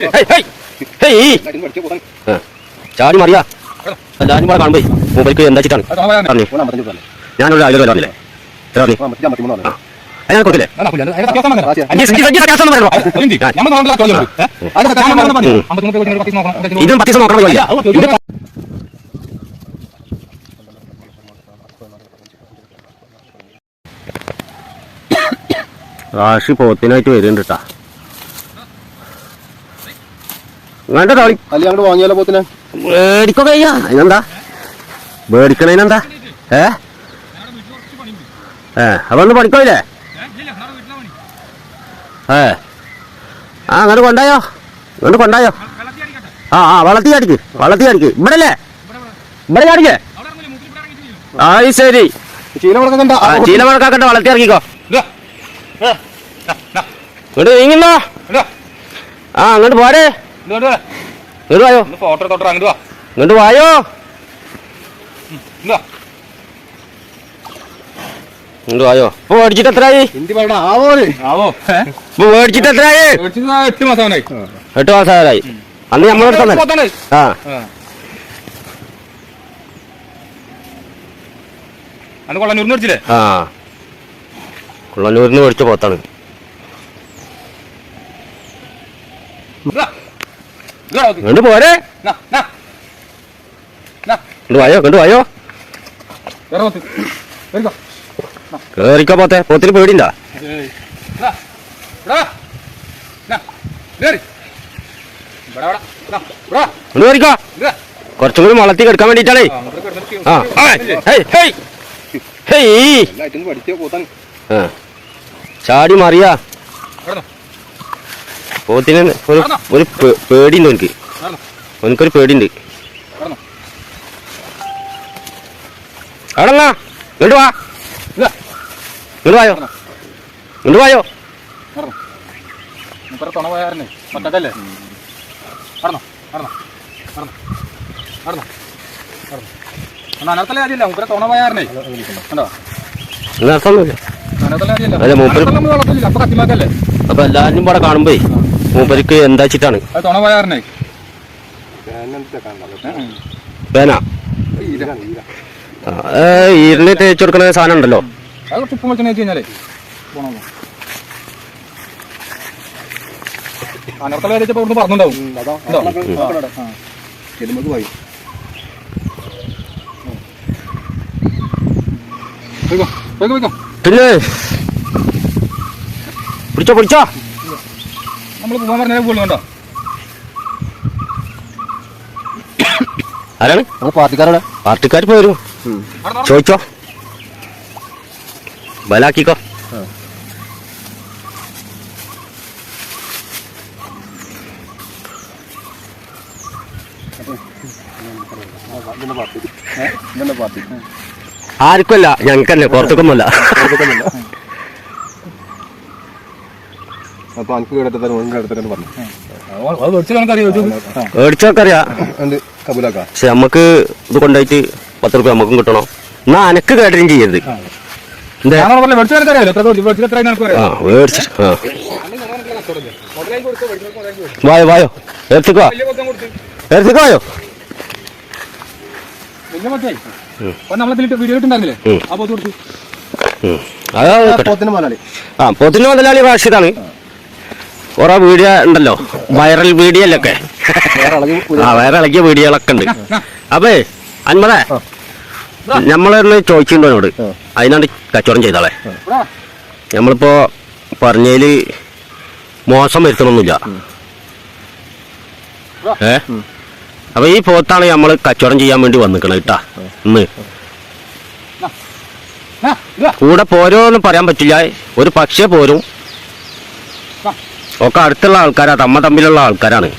Hey, hey, hey. ആ, ചാടി Maria? എല്ലാരും കൂടെ കാണുമ്പോ മൊബൈൽക്ക് എന്താ പറഞ്ഞു ഞാനൊരു ആയിരം ഞാൻ കൊടുക്കില്ലേ ഇതും പത്ത് ദിവസം നോക്കണം റാഷി പോത്തിനായിട്ട് വരുന്നുണ്ട് കേട്ടാ വേണ്ട തോളി അല്ലെ അങ്ങോട്ട് വാങ്ങിയാലോ പോത്തിനെ? മേടിക്കോ കഴിയാ അതിനെന്താ? മേടിക്കണതിനെന്താ ഏ? ഏ അപ്പൊ ഒന്ന് പണിക്കോയില്ലേ? ഏ. ആ അങ്ങോട്ട് കൊണ്ടായോ? അങ്ങോട്ട് കൊണ്ടായോ? ആ ആ വളർത്തി അടിക്ക് വളർത്തി അടിക്ക് ഇവിടെ അല്ലേ ഇവിടെ ചാടിക്കേ ആ ശരി. ചീന കൊടുക്കണ്ട ആ ചീല മഴക്കാക്കട്ടെ വളർത്തി ഇറക്കിക്കോ ഇങ്ങോട്ട് നീങ്ങുന്നോ? ആ അങ്ങോട്ട് പോരെ. ഇങ്ങോട്ട് വായോ? ഫോട്ടോ തൊട്ടോ അങ്ങോട്ട് വാ. ഇങ്ങോട്ട് വായോ? ഇങ്ങോട്ട് വായോ? ഇപ്പൊ മേടിച്ചിട്ട് എത്രയായി ഇപ്പൊ മേടിച്ചിട്ട് എത്രയായി എട്ട് മാസമായി എട്ട് മാസമായി അന്ന് നമ്മളെടുത്ത്. ആ. കൊള്ളാൻ മേടിച്ചില്ലേ? ആ. കുള്ളന്നൂരിന്ന് മേടിച്ച പോത്താണ്. ഇങ്ങോട്ട് പോരെ. വായോ ഇങ്ങോട്ട് വായോ. കേറിക്കോ. പോത്തെ. പോത്തിന് പേടിണ്ടാ കേറിക്കോ. കുറച്ചും കൂടി വളർത്തി കിടക്കാൻ വേണ്ടിട്ടാണേ ആ, ചാടി കിടന്നിട്ട് ആ ആ, ഹേയ് ഹേയ് ഹേയ് എല്ലായിട്ടും പഠിച്ച പോത്താൻ ആ ചാടി മറിയാ കിടന്നോ. പോത്തിന് ഒരു ഒരു പേടിയുണ്ട് എനിക്ക് കിടന്നോ. എനിക്കൊരു പേടിയുണ്ട്. അവിടെ ഇങ്ങോട്ട് വാ. ഇങ്ങോട്ട് വായോ. ഇങ്ങോട്ട് വായോ. തുണ കാര്യമില്ല. മൂപ്പരെ തുണ കണ്ടോ? അല്ല, മൂപ്പര്- അപ്പൊ എല്ലാരും കൂടെ കാണുമ്പോ മൂപ്പർക്ക് എന്താ വെച്ചിട്ടാണ് പേന ഈരിന് തേച്ച് കൊടുക്കുന്ന സാധനം ഉണ്ടല്ലോ. പിന്നെ? പിടിച്ചോ പിടിച്ചോ. നമ്മൾ പോകാൻ പറഞ്ഞാൽ പോകുള്ളൂ കണ്ടോ? ആരാണ്? നമ്മൾ പാർട്ടിക്കാരാണ് പാർട്ടിക്കാർ നടന്നോ. ചോദിച്ചോ. ബലാക്കിക്കോ. ആർക്കുമല്ല ഞങ്ങൾക്കല്ലേ പുറത്തേക്കൊന്നുമല്ല എനിക്ക് പറഞ്ഞു എന്ത് കബൂലാക്കാം. പക്ഷെ നമുക്ക് ഇത് കൊണ്ടുപോയിട്ട് പത്ത് റുപ്യ നമുക്കും കിട്ടണം. എന്നാ അനക്ക് കേട്ടും ചെയ്യരുത്. എന്താ? ആ മേടിച്ച ആ. വായോ വായോ. എടുത്തിക്കോ എടുത്തിക്കോ വായോ. ഉം. അതാ കേട്ടോ. പോത്തിന് മുതലാളി. ആ പൊത്തിന് മുതലാളി റാഷിദാണ്. കുറെ വീഡിയോ ഉണ്ടല്ലോ. വൈറൽ വീഡിയോ ഒക്കെ ആ വയറിളക്കിയ വീഡിയോകളൊക്കെ ഉണ്ട്. അപ്പേ അൻപതേ നമ്മളൊന്ന് ചോദിച്ചിട്ടുണ്ടോ എന്നോട്. അതിനാണ് കച്ചവടം ചെയ്താളെ നമ്മളിപ്പോ പറഞ്ഞതിൽ മോശം വരുത്തണമൊന്നുമില്ല ഏ? അപ്പൊ ഈ പോത്താണ് നമ്മൾ കച്ചവടം ചെയ്യാൻ വേണ്ടി വന്നിക്കണത് കേട്ടാ ഇന്ന്. കൂടെ പോരോന്ന് പറയാൻ പറ്റില്ല. ഒരു പക്ഷേ പോരും. ഒക്കെ അടുത്തുള്ള ആൾക്കാരാ തമ്മ തമ്മിലുള്ള ആൾക്കാരാണ്.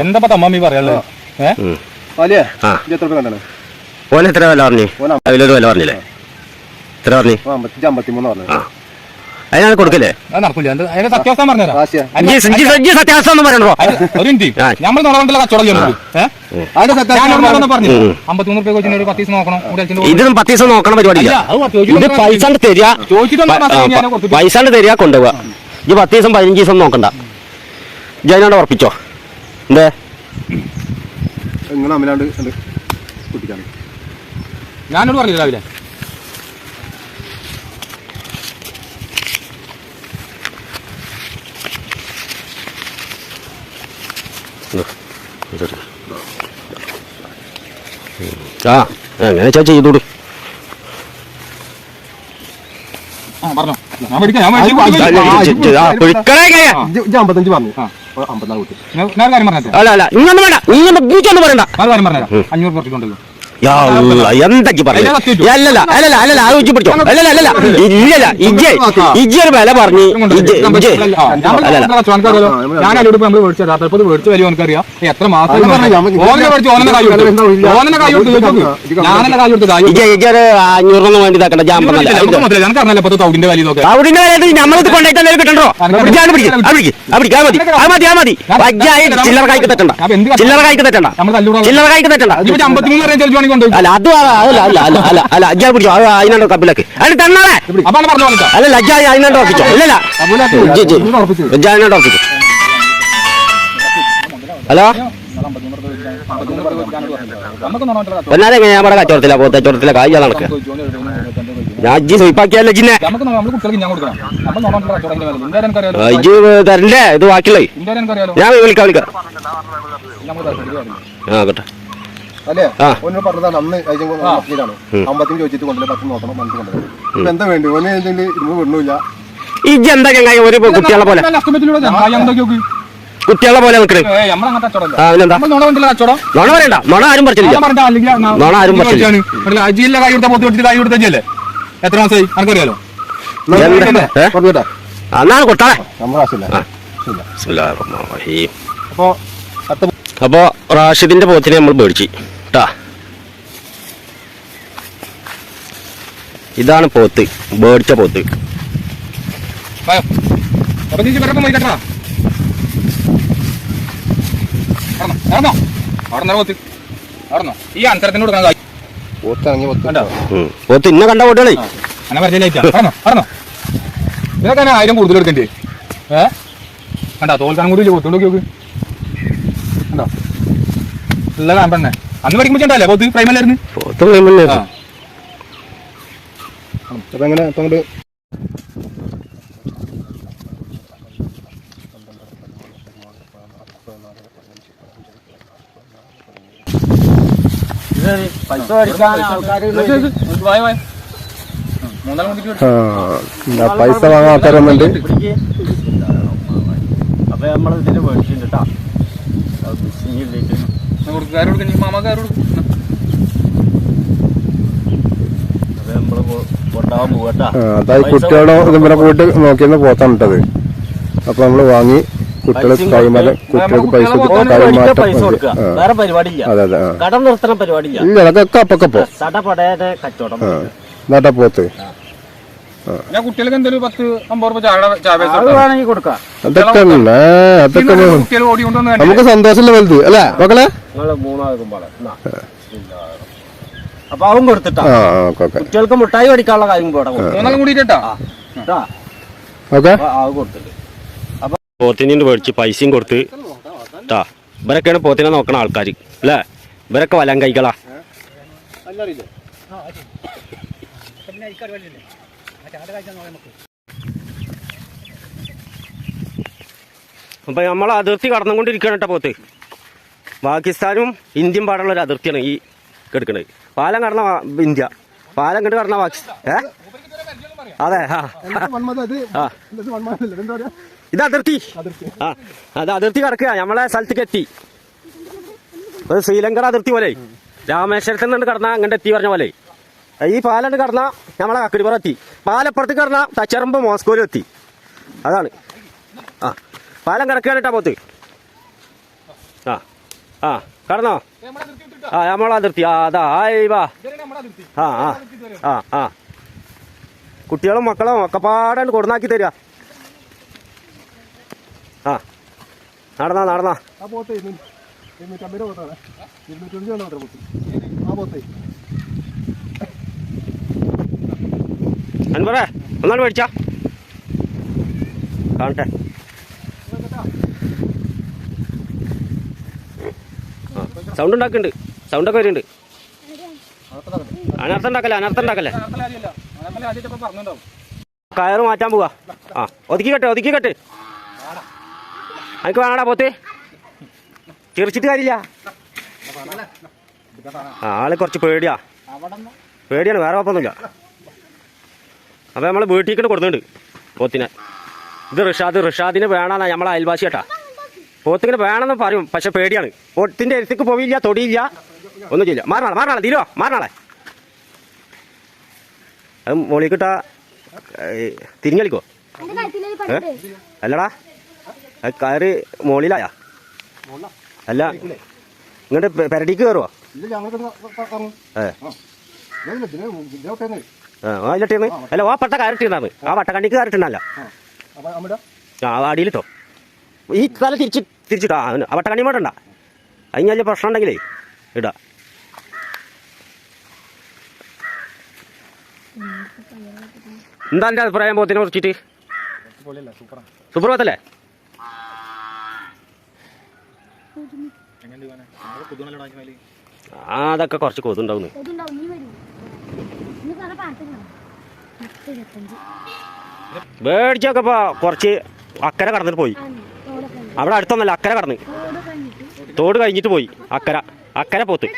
എന്താ തമ്മി പറയാല്ലേ ഏ? ഉം. വലിയ ആ. ഇത് എത്ര രൂപ കണ്ടാണ് ഓൻ എത്ര വില പറഞ്ഞേ? അതിലൊരു വില പറഞ്ഞില്ലേ? എത്ര പറഞ്ഞു? അമ്പത്തിമൂന്ന് പറഞ്ഞു. അതിനാണ് കൊടുക്കല്ലേ അത് നടക്കില്ല എന്ത്? അതിന്റെ സത്യാവസ്ഥ പറഞ്ഞുതരാം. ആശയ ഇജ്ജ് ഇജ്ജ് ഇജ്ജ് സത്യാവസ്ഥ ഒന്നും പറയണോ അതിന് ഒരു മിനിറ്റ്. ആ. നമ്മൾ നോക്കണ്ടല്ലോ കച്ചവടം ചെയ്യുന്നത്. ഏഹ് അതിന്റെ ഞാൻ നടന്ന് പറഞ്ഞു. അമ്പത്തിമൂന്ന് റുപ്യ ഒരു പത്ത് ദിവസം നോക്കണം. കൂടെ അച്ഛന്റെ കൂടെ. ഇതൊന്നും പത്ത് ദിവസം നോക്കണ പരിപാടിയില്ല. അല്ല, അത് പത്ത് ഇത് ചോദിച്ചിട്ട് പൈസ കൊണ്ട് തരിക. ചോദിച്ചിട്ടൊന്നും പ- ആ, മാസം ഞാൻ പ- പൈസ കൊണ്ട് തരിക കൊണ്ടുപോവാ ഇജ്ജ് പത്ത് ദിവസം പതിനഞ്ച് ദിവസം നോക്കണ്ട. ജയനോട് ഉറപ്പിച്ചോ? എന്തേ? അമ്മലാണ്ട് കുട്ടിക്കാണ്. ഞാനോട് പറഞ്ഞില്ല രാവിലെ ആ എങ്ങനെ വെച്ചാ ചെയ്തോളൂ ആ പറഞ്ഞോ ഞാൻ പഠിക്കാം ഞാൻ പഠിച്ച് ആ, കൊടുത്തു. ആ, ആ, ഇത് ആ, അങ്ങനെ അമ്പത്തഞ്ച് പറഞ്ഞു അമ്പത്തിനാല് കുട്ടി. ഞാൻ ഞാൻ ഒരു കാര്യം പറഞ്ഞേ അല്ല അല്ല ഇങ്ങനെ വേണ്ട ഇങ്ങനെ പൂച്ചൊന്നും പറയണ്ട. കാര്യം പറഞ്ഞുതരാം അഞ്ഞൂറ് അല്ലാ, എന്തൊക്കെ പറഞ്ഞു. അല്ലല്ല അല്ലല്ല അല്ലല്ല അത് ഉച്ചി പിടിച്ചോ അല്ലല്ല അല്ലല്ല ഇല്ലല്ല ഇജ്ജ് ഇജ്ജ് ഒരു വില പറഞ്ഞു ഞാൻ അഞ്ഞൂറിനൊന്നും വേണ്ടി ഇതാക്കണ്ട തൗടിന്റെ വില നമ്മളിത് കിട്ടണ്ടോ? പിടിക്കാൻ പിടിക്കും പിടിക്കും മതി അത് മതി അത് മതി. ചില്ലറ കായ്ക്ക് തെറ്റണ്ട. ചില്ലറ കായ്ക്ക് തെറ്റണ്ട. ചില്ലറ കായ്ക്ക് തെറ്റണ്ട. അല്ല അത് അല്ല അല്ല അല്ല അല്ല അല്ല അജ്ജാ പിടിച്ചോ അത് അതിനാണ്ടോ കപ്പിലേക്ക് അതിന് തന്നാളെ അപ്പൊ ആണ് പറഞ്ഞു അല്ല ലജ്ജ അതിനാണ്ടോ ഉറപ്പിച്ചോ. ഇല്ലല്ല ലജ്ജ അതിനാണ്ടോ ഉറപ്പിച്ചോ. ഹലോ? എന്നാലേ ഞാൻ നമ്മുടെ കച്ചവടത്തിലാ പോത്ത കച്ചവടത്തിലെ കായ് നടക്കുക ഞാൻ സ്വയിപ്പാക്കിയല്ല ജിന്നെ? ആ, തരണ്ടേ? ഇത് ബാക്കിയുള്ള? ഞാൻ വിളിക്കാം വിളിക്കാം. ആ കേട്ടെ അല്ലേ. പറഞ്ഞതാണ് അന്ന് അമ്പത്തിന് ചോദിച്ചിട്ട് കൊണ്ടില്ല പത്ത് നോക്കണം മനസ്സിൽ കൊണ്ടുവരണം ഇപ്പൊ എന്താ വേണ്ടി ഓന് എന്തെങ്കിലും ഇരുമ്പ് വിടണില്ല ഇജ്ജ് എന്താ ചങ്ങായി ഒരു കുട്ടികളെ പോലെ. കുട്ടികളെ പോലെ നിൽക്കണേ. നോണ പറയണ്ട. നോണ ആരും പറിച്ചില്ല നോണ ആരും പറിച്ചില്ല. അജിയിലെ കൈ കൊടുത്ത പോത്ത് വെച്ചിട്ട് കൈ കൊടുത്തല്ലേ എത്ര മാസമായി അനക്കറിയാലോ? കൊട്ടാളെ അപ്പോ റാഷിദിന്റെ പോത്തിനെ നമ്മൾ മേടിച്ചു കേട്ടാ ഇതാണ് പോത്ത് മേടിച്ച പോത്ത്. പോത്ത്. പോത്ത്. പോത്ത് ഇന്ന കണ്ട നടന്നോ ഇതൊക്കെ ആയിരം കൂടുതൽ എടുക്കണ്ടേ? ഏ? കണ്ടോ തോൽക്കാൻ കൂടി പോത്തോണ്ട് നോക്കി നോക്ക്. കണ്ടോ? ഉള്ള കാമ്പണ്ണേ അന്ന് പോത്ത് പ്രൈമല്ലായിരുന്നു പോത്ത് അപ്പൊ എങ്ങനെ അങ്ങോട്ട് പൈസ വാങ്ങാൻ ആൾക്കാരൊന്നുണ്ട് അപ്പൊ നമ്മൾ ഇതിന് മേടിച്ചിട്ടാ കൊടുക്കാറ് കൊടുക്കും. മാമാക്കാർ കൊടുക്കും? അതായത് കുട്ടികളോ ഇതുപോലെ പോയിട്ട് നോക്കിയെന്ന് പോത്താണ് ഇട്ടത് അപ്പൊ നമ്മൾ വാങ്ങി കുട്ടികൾ കൈമാല കുട്ടികൾക്ക് പൈസ കൈമാറ്റം അതെ അതെ ഇല്ല അതൊക്കെ അപ്പൊക്കപ്പോ സടപടേനെ കച്ചവടം ആ എന്നാട്ടാ പോത്ത് ഞാൻ കുട്ടികൾക്ക് എന്തൊരു പത്ത് അമ്പത് രൂപ വേണമെങ്കിൽ കൊടുക്കാം. അതൊക്കെ. അതൊക്കെ കുട്ടികൾ നമുക്ക് സന്തോഷമല്ലേ വലുത് അല്ലേ? മക്കളെ? അപ്പൊ അവൻ കൊടുത്തിട്ടാ. കുട്ടികൾക്ക് മുട്ടായി പഠിക്കാനുള്ള കാര്യം മൂന്നാളും കൂടിയിട്ടാ? ഓക്കെ. കൊടുത്തിട്ട്. അപ്പൊ പോത്തിനെ മേടിച്ച് പൈസയും കൊടുത്ത് ട്ടാ. ഇവരൊക്കെയാണ് പോത്തിനെ നോക്കണ ആൾക്കാർ അല്ലേ? ഇവരൊക്കെ വലം കൈകളാ അപ്പൊ നമ്മൾ അതിർത്തി കടന്നുകൊണ്ടിരിക്കുകയാണ് കേട്ടോ പോത്ത് പാകിസ്ഥാനും ഇന്ത്യയും പാടുള്ള ഒരു അതിർത്തിയാണ് ഈ കിടക്കുന്നത്. പാലം കടന്ന ഇന്ത്യ. പാലം കണ്ട് കടന്ന പാകിസ്ഥാൻ ഏ? അതെ ആ. ആ. ഇത് അതിർത്തി. ആ അത് അതിർത്തി കടക്കുക. നമ്മളെ സ്ഥലത്തേക്ക് എത്തി. അത് ശ്രീലങ്കയുടെ അതിർത്തി പോലെ. രാമേശ്വരത്തിൽ നിന്ന് കടന്ന അങ്ങോട്ട് എത്തി പറഞ്ഞ പോലെ. ഈ പാലണ്ട് കടന്ന നമ്മളെ കക്കിടിപ്പുറം എത്തി പാലപ്പുറത്ത് കടന്ന തച്ചറമ്പ് മോസ്കോയിലും എത്തി അതാണ്. ആ പാലം കിടക്കുകയാണ് കേട്ടോ പോത്ത്. ആ ആ കടന്നോ? ആ നമ്മളെ അതിർത്തി. ആ അതാ ആയി വാ. ആ ആ ആ ആ. കുട്ടികളും മക്കളും ഒക്കെ പാടാണ്ട് കൊടുന്നാക്കി തരിക ആ നടന്നാ നടന്നാ. ആ ഇരുന്നൂറ്റമ്പത് പോത്താണ് ഇരുന്നൂറ്റഞ്ച് അത്ര പോത്ത്. ആ അൻപറേ ഒന്നാണ് മേടിച്ചാ. കാണട്ടെ. സൗണ്ട് ഉണ്ടാക്കുന്നുണ്ട്. സൗണ്ടൊക്കെ വരുന്നുണ്ട്. അനർത്ഥം ഉണ്ടാക്കല്ലേ അനർത്ഥം ഉണ്ടാക്കല്ലേ? കയറ് മാറ്റാൻ പോവാ. ആ ഒതുക്കി കെട്ടെ ഒതുക്കി കെട്ട് എനിക്ക് വേണടാ പോത്ത്? ചിരിച്ചിട്ട് കാര്യമില്ല. ആൾ കുറച്ച് പേടിയാ. പേടിയാണ് വേറെ കുഴപ്പമൊന്നുമില്ല. അപ്പൊ നമ്മൾ വീട്ടിലേക്ക് കൊടുക്കുന്നുണ്ട്. പോത്തിനെ. ഇത് റിഷാദ് റിഷാദിന് വേണമെന്നാ നമ്മളെ അയൽവാസി കേട്ടാ പോത്തിങ്ങനെ വേണമെന്ന് പറയും പക്ഷെ പേടിയാണ്. പോത്തിന്റെ അടുത്തേക്ക് പോവില്ല തൊടിയില്ല ഒന്നും ചെയ്യില്ല. മാറണാളെ മാറണാളെ തീരോ മാറണാളെ അത് മോളി കിട്ടാ തിരിഞ്ഞളിക്കോ അല്ലടാ അത് കയറ് മോളിലായാ. അല്ല ഇങ്ങോട്ട് പെരടിക്ക് കയറുവോ ഏ. ആ ഇല്ലട്ടീന്ന് അല്ല ആ പട്ട കയറിട്ടിരുന്നാണ് ആ. വട്ടക്കണ്ണിക്ക് കയറിട്ടുണ്ടല്ല അപ്പൊ നമ്മുടെ ആ അടിയിലിട്ടോ ഈ തല തിരിച്ച് തിരിച്ചിട്ടോ ആ വട്ടക്കണ്ണി വേണ്ട അതിന് വലിയ പ്രശ്നം ഉണ്ടെങ്കിലേ ഇടാ. എന്താ എന്റെ അഭിപ്രായം പോത്തിനെ കുറിച്ചിട്ട്? സൂപ്പർ പോത്തല്ലേ? ആ അതൊക്കെ കുറച്ച് കൊതുണ്ടാവുന്നു ഇതുണ്ടാവും നീ വരൂ ഇന്ന് പറഞ്ഞ പാട്ട് കാണാം മേടിച്ചൊക്കെ ഇപ്പൊ. കുറച്ച് അക്കരെ കടന്നിട്ട് പോയി. അവിടെ അടുത്തൊന്നല്ല അക്കരെ കടന്ന്. തോട് കഴിഞ്ഞിട്ട് പോയി. അക്കര അക്കര പോത്ത്.